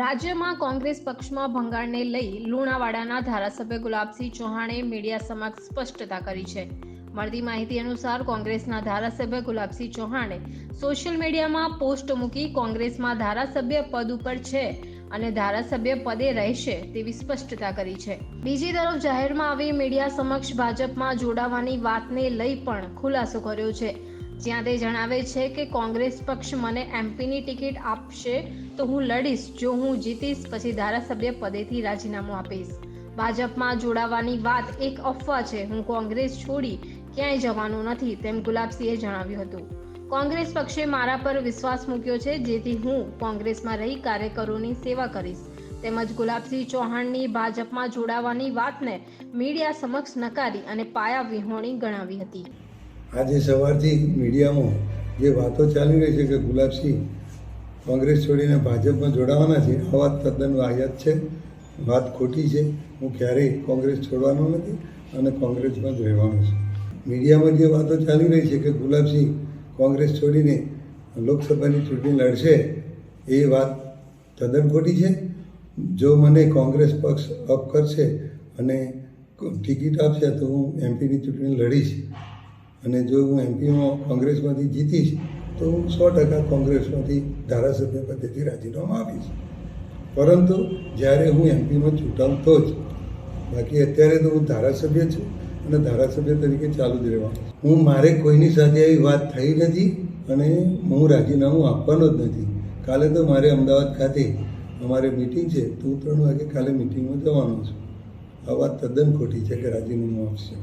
રાજ્યમાં કોંગ્રેસ પક્ષમાં ભંગાણને લઈ લુણાવાડાના ધારાસભ્ય ગુલાબસિંહ ચૌહાણે મીડિયા સમક્ષ સ્પષ્ટતા કરી છે. મળતી માહિતી અનુસાર કોંગ્રેસના ધારાસભ્ય ગુલાબસિંહ ચૌહાણે સોશિયલ મીડિયામાં પોસ્ટ મૂકી કોંગ્રેસમાં ધારાસભ્ય પદ ઉપર છે અને ધારાસભ્ય પદે રહેશે તેવી સ્પષ્ટતા કરી છે. બીજી તરફ જાહેરમાં આવી મીડિયા સમક્ષ ભાજપમાં જોડાવાની વાતને લઈ પણ ખુલાસો કર્યો છે. જ્યાં તે જણાવે છે કે કોંગ્રેસ પક્ષ મને એમપીની ટિકિટ આપશે તો હું લડીશ. જો હું જીતીશ, પછી ધારાસભ્ય પદેથી રાજીનામું આપીશ. ભાજપમાં જોડાવાની વાત એક અફવા છે. હું કોંગ્રેસ છોડી ક્યાંય જવાનું નથી, તેમ ગુલાબસિંહે જણાવ્યું હતું. કોંગ્રેસ પક્ષે મારા પર વિશ્વાસ મૂક્યો છે, જેથી હું કોંગ્રેસમાં રહી કાર્યકરોની સેવા કરીશ. તેમજ ગુલાબસિંહ ચૌહાણની ભાજપમાં જોડાવાની વાતને મીડિયા સમક્ષ નકારી અને પાયા વિહોણી ગણાવી હતી. આજે સવારથી મીડિયામાં જે વાતો ચાલી રહી છે કે ગુલાબસિંહ કોંગ્રેસ છોડીને ભાજપમાં જોડાવાના છે, આ વાત તદ્દન વાહિયાત છે. વાત ખોટી છે. હું ક્યારેય કોંગ્રેસ છોડવાનો નથી અને કોંગ્રેસમાં જ રહેવાનો છું. મીડિયામાં જે વાતો ચાલી રહી છે કે ગુલાબસિંહ કોંગ્રેસ છોડીને લોકસભાની ચૂંટણી લડશે, એ વાત તદ્દન ખોટી છે. જો મને કોંગ્રેસ પક્ષ અપ કરશે અને ટિકિટ આપશે, તો હું એમપીની ચૂંટણી લડીશ. અને જો હું એમપીમાં કોંગ્રેસમાંથી જીતીશ, તો હું સો ટકા કોંગ્રેસમાંથી ધારાસભ્ય પદેથી રાજીનામું આપીશ. પરંતુ જ્યારે હું એમપીમાં ચૂંટાવતો જ, બાકી અત્યારે તો હું ધારાસભ્ય છું અને ધારાસભ્ય તરીકે ચાલુ જ રહેવાનું. હું મારે કોઈની સાથે આવી વાત થઈ નથી અને હું રાજીનામું આપવાનો જ નથી. કાલે તો મારે અમદાવાદ ખાતે અમારે મિટિંગ છે, તો હું ત્રણ વાગે કાલે મિટિંગમાં જવાનો છું. આ વાત તદ્દન ખોટી છે કે રાજીનામું આપશે.